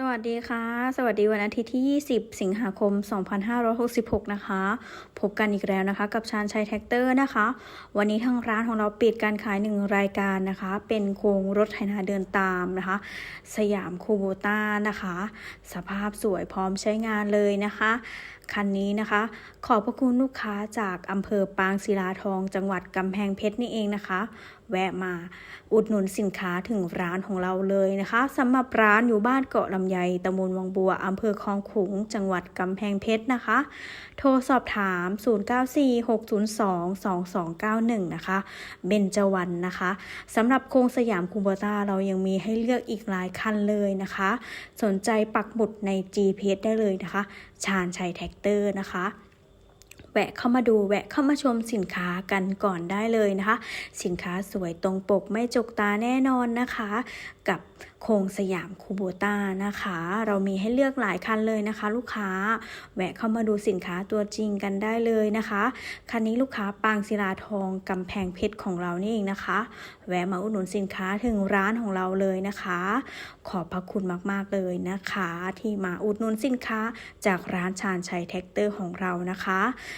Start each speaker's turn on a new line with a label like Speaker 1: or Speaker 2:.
Speaker 1: สวัสดีค่ะ สวัสดีวันอาทิตย์ที่ 20 สิงหาคม 2566 นะคะ พบกันอีกแล้วนะคะ กับชาญชัยแท็กเตอร์นะคะ วันนี้ทางร้านของเราปิดการขายหนึ่งรายการนะคะ เป็นโครงรถไถนาเดินตามนะคะ สยามคูโบต้านะคะ สภาพสวยพร้อมใช้งานเลยนะคะ คันนี้นะคะ ขอบพระคุณลูกค้าจากอำเภอปางศิลาทอง จังหวัดกำแพงเพชรนี่เองนะคะแวะมาอุดหนุนสินค้าถึงร้านของเราเลยนะคะสำหรับร้านอยู่บ้านเกาะลำไยตำบลวังบัวอำเภอคลองขุง จังหวัดกำแพงเพชรนะคะ โทรสอบถาม 0946022291 นะคะ เบนจวันนะคะสำหรับโครงสยามคูโบต้าเรายังมีให้เลือกอีกหลายคันเลยนะคะ สนใจปักหมุดใน GPS ได้เลยนะคะ ชาญชัยแท็กเตอร์นะคะ วะเข้ามาดูแวะเข้ามาชมสินค้ากันก่อนได้เลยนะคะ สินค้าสวยตรงปกไม่จกตาแน่นอนนะคะ กับโคงสยามคูโบต้านะคะ เรามีให้เลือกหลายคันเลยนะคะ ลูกค้าแวะเข้ามาดูสินค้าตัวจริงกันได้เลยนะคะคันนี้ลูกค้าปางศิลาทองกำแพงเพชรของเรานี่เองนะคะ แวะมาอุดหนุนสินค้าถึงร้านของเราเลยนะคะ ขอบพระคุณมากๆเลยนะคะ ที่มาอุดหนุนสินค้าจากร้านชาญชัยแท็กเตอร์ของเรานะคะ